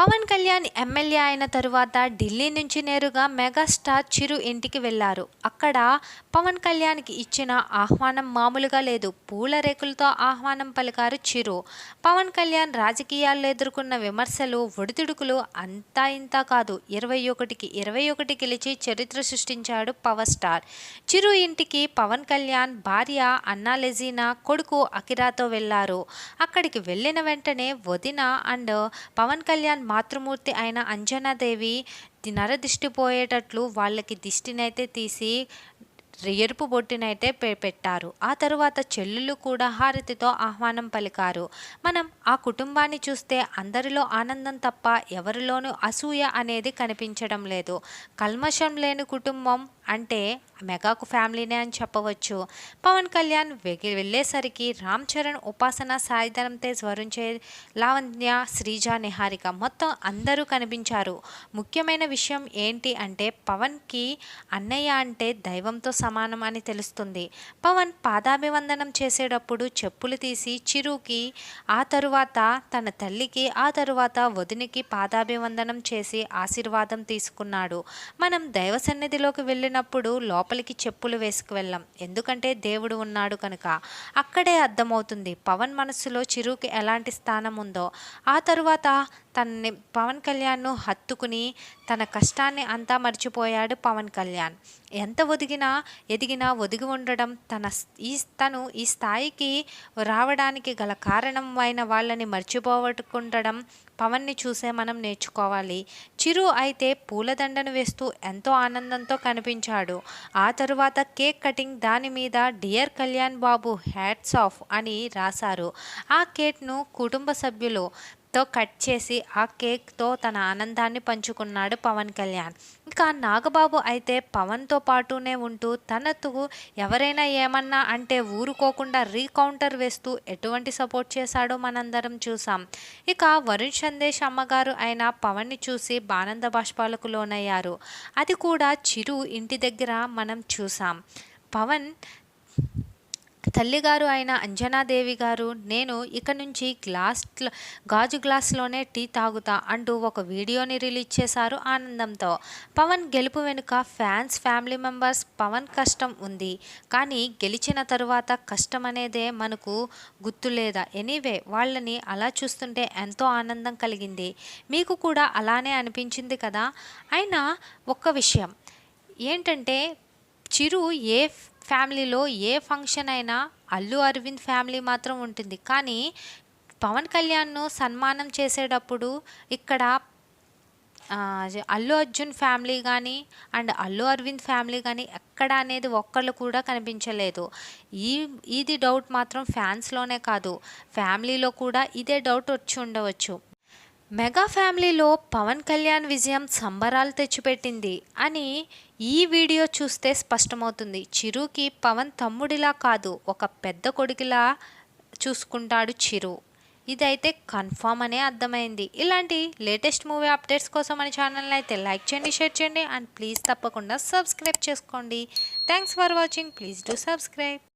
Pawan Kalyan MLA అయిన తరువాత ఢిల్లీ నుంచి నేరుగా మెగాస్టార్ చిరు ఇంటికి వెళ్ళారు అక్కడ పవన్ కళ్యాణ్కి ఇచ్చిన ఆహ్వానం మామూలుగా లేదు. పూల రేకులతో ఆహ్వానం పలికారు చిరు. పవన్ కళ్యాణ్ రాజకీయాల్లో ఎదుర్కొన్న విమర్శలు ఒడిదుడుకులు అంతా ఇంతా కాదు. ఇరవై ఒకటికి ఇరవై ఒకటి గెలిచి చరిత్ర సృష్టించాడు పవర్ స్టార్. చిరు ఇంటికి పవన్ కళ్యాణ్ భార్య అన్నా లెజీనా కొడుకు అకిరాతో వెళ్ళారు అక్కడికి వెళ్ళిన వెంటనే వదిన అండ్ పవన్ కళ్యాణ్ మాతృమూర్తి అయిన అంజనాదేవి నరదిష్టి పోయేటట్లు వాళ్ళకి దిష్టినైతే తీసి ఎరుపు బొట్టినైతే పె పెట్టారు. ఆ తరువాత చెల్లులు కూడా హారతితో ఆహ్వానం పలికారు. మనం ఆ కుటుంబాన్ని చూస్తే అందరిలో ఆనందం తప్ప ఎవరిలోనూ అసూయ అనేది కనిపించడం లేదు. కల్మషం లేని కుటుంబం అంటే మెగాకు ఫ్యామిలీనే అని చెప్పవచ్చు. పవన్ కళ్యాణ్ వెగి వెళ్ళేసరికి రామ్ చరణ్ ఉపాసన సాయిధరం తేజ్ వరుణ్ చే లావణ్య శ్రీజ నిహారిక మొత్తం అందరూ కనిపించారు. ముఖ్యమైన విషయం ఏంటి అంటే పవన్కి అన్నయ్య అంటే దైవంతో సమానం అని తెలుస్తుంది. పవన్ పాదాభివందనం చేసేటప్పుడు చెప్పులు తీసి చిరుకి ఆ తరువాత తన తల్లికి ఆ తరువాత వదినికి పాదాభివందనం చేసి ఆశీర్వాదం తీసుకున్నాడు. మనం దైవ సన్నిధిలోకి వెళ్ళినప్పుడు లోపలికి చెప్పులు వేసుకు వెళ్ళాం. ఎందుకంటే దేవుడు ఉన్నాడు కనుక. అక్కడే అర్థమవుతుంది. పవన్ మనస్సులో చిరుకి ఎలాంటి స్థానం ఉందో. ఆ తరువాత తనని పవన్ కళ్యాణ్ను హత్తుకుని తన కష్టాన్ని అంతా మర్చిపోయాడు పవన్ కళ్యాణ్. ఎంత ఒదిగినా ఎదిగినా ఒదిగి ఉండడం తన ఈ తను ఈ స్థాయికి రావడానికి గల కారణం అయిన వాళ్ళని మర్చిపోవకుండడం పవన్ని చూసే మనం నేర్చుకోవాలి. చిరు అయితే పూలదండను వేస్తూ ఎంతో ఆనందంతో కనిపించాడు. ఆ తరువాత కేక్ కటింగ్ దాని మీద dear Kalyan Babu hats off అని రాశారు. ఆ కేక్ను కుటుంబ సభ్యులు తో కట్ చేసి ఆ కేక్తో తన ఆనందాన్ని పంచుకున్నాడు పవన్ కళ్యాణ్. ఇంకా నాగబాబు అయితే పవన్తో పాటునే ఉంటూ తనతో ఎవరైనా ఏమన్నా అంటే ఊరుకోకుండా రీకౌంటర్ వేస్తూ ఎటువంటి సపోర్ట్ చేశాడో మనందరం చూసాం. ఇక వరుణ్ సందేశ్ అమ్మగారు అయిన పవన్ని చూసి బానంద బాష్పాలకు లోనయ్యారు. అది కూడా చిరు ఇంటి దగ్గర మనం చూసాం. పవన్ తల్లిగారు అయిన అంజనాదేవి గారు నేను ఇక నుంచి గ్లాస్ గాజు గ్లాస్లోనే టీ తాగుతా అంటూ ఒక వీడియోని రిలీజ్ చేశారు ఆనందంతో. పవన్ గెలుపు వెనుక ఫ్యాన్స్ ఫ్యామిలీ మెంబర్స్ పవన్ కష్టం ఉంది. కానీ గెలిచిన తరువాత కష్టం అనేదే మనకు గుర్తులేదా ఎనీవే వాళ్ళని అలా చూస్తుంటే ఎంతో ఆనందం కలిగింది. మీకు కూడా అలానే అనిపించింది కదా? అయినా ఒక్క విషయం. ఏంటంటే చిరు ఏ ఫ్యామిలీలో ఏ ఫంక్షన్ అయినా అల్లు అరవింద్ ఫ్యామిలీ మాత్రం ఉంటుంది. కానీ పవన్ కళ్యాణ్ను సన్మానం చేసేటప్పుడు ఇక్కడ అల్లు అర్జున్ ఫ్యామిలీ కానీ అండ్ అల్లు అరవింద్ ఫ్యామిలీ కానీ ఎక్కడ అనేది ఒక్కళ్ళు కూడా కనిపించలేదు. ఈ ఇది డౌట్ మాత్రం ఫ్యాన్స్లోనే కాదు. ఫ్యామిలీలో కూడా ఇదే డౌట్ వచ్చి ఉండవచ్చు. మెగా ఫ్యామిలీలో పవన్ కళ్యాణ్ విజయం సంబరాలు తెచ్చిపెట్టింది అని ఈ వీడియో చూస్తే స్పష్టమవుతుంది. చిరుకి పవన్ తమ్ముడిలా కాదు ఒక పెద్ద కొడుకులా చూసుకుంటాడు చిరు. ఇదైతే కన్ఫామ్ అనే అర్థమైంది. ఇలాంటి లేటెస్ట్ మూవీ అప్డేట్స్ కోసం మన ఛానల్ని అయితే లైక్ చేయండి షేర్ చేయండి అండ్ ప్లీజ్ తప్పకుండా సబ్స్క్రైబ్ చేసుకోండి. Thanks for watching. Please do subscribe.